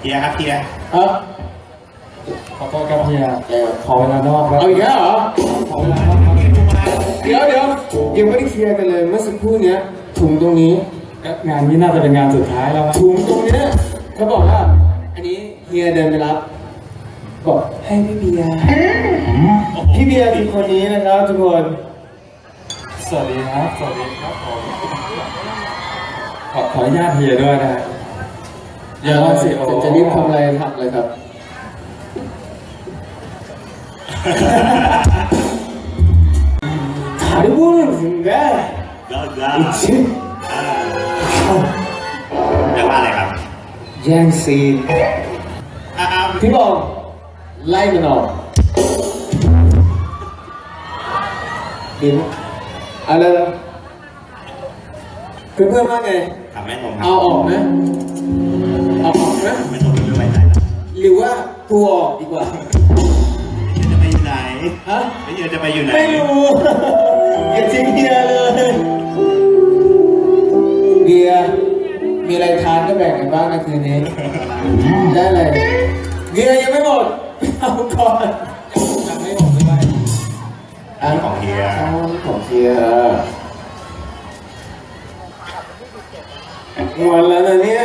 เฮียครับเฮียเออขอโทษครับเฮียเออขอเวลานอกครับเอาอีกแล้วเหรอขอเวลานอกครับเดี๋ยวเดี๋ยวยังไม่ได้เคลียร์กันเลยเมื่อสักครู่เนี้ยถุงตรงนี้งานนี้น่าจะเป็นงานสุดท้ายแล้วครับถุงตรงเนี้ยเขาบอกว่า อันนี้เฮียเดินไปรับบอกให้พี่เบียร์พี่เบียร์คือคนนี้นะครับทุกคนสวัสดีครับสวัสดีครับผมขอขออนุญาตเฮียด้วยนะฮะ เดี๋ยว ว่าสิ จะ โอ้ จะรีบทำอะไรทำเลยครับ 다르고는 순간 ก็ก็ 이치 แปลว่าอะไรครับ แย่งซีน อ่า พี่บอกไล่มันออกดีไหมเอาเลยเพื่อนเพื่อนๆว่าไง ทำให้ผมครับ เอาออกไหม หรือว่าตัวออกดีกว่าจะไปอยู่ไหนฮะไม่เฮียจะไปอยู่ไหน ไม่รู้ อย่าทิ้งเบียร์เลยเบียร์มีอะไรทานก็แบ่งกันบ้างนะคืนนี้ ได้เลยเบียร์ยังไม่หมด เอาก่อนยังไม่หมดด้วยอันของเฮียของเบียร์หมดแล้วนะเนี่ย